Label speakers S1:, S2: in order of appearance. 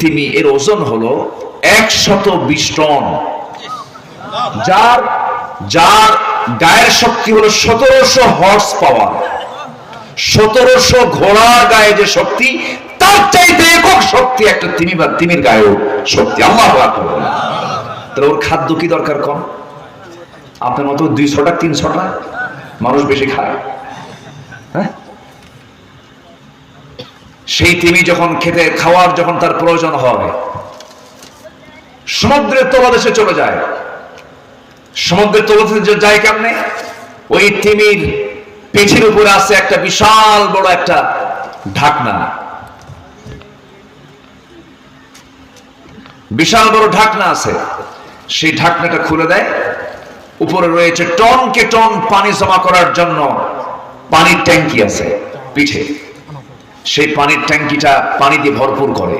S1: তিমি এর ওজন হলো একশত বিশ টন। যার যার গায়ের শক্তি হলো সতেরোশো হর্স পাওয়ার সতেরোশো ঘোড়ার গায়ে যে শক্তি, তার চাইতে একক শক্তি একটা তিমি বা তিমির গায়েও শক্তি। আল্লাহ। তাহলে ওর খাদ্য কি দরকার কম? আপনার মতো দুইশোটা তিনশোটা মানুষ বেশি খায়। হ্যাঁ? সেই তিমি যখন খেতে, খাওয়ার যখন তার প্রয়োজন হয়, সমুদ্রের তলদেশে চলে যায়। সমুদ্রের তলদেশে যায় কেমনে? ওই তিমির পেছির উপরে আছে একটা বিশাল বড় একটা ঢাকনা। বিশাল বড় ঢাকনা আছে। সেই ঢাকনাটা খুলে দেয়। উপরে রয়েছে টনকে টন পানি জমা করার জন্য পানির ট্যাঙ্কি আছে পিঠে। সেই পানির ট্যাঙ্কিটা পানি দিয়ে ভরপুর করে।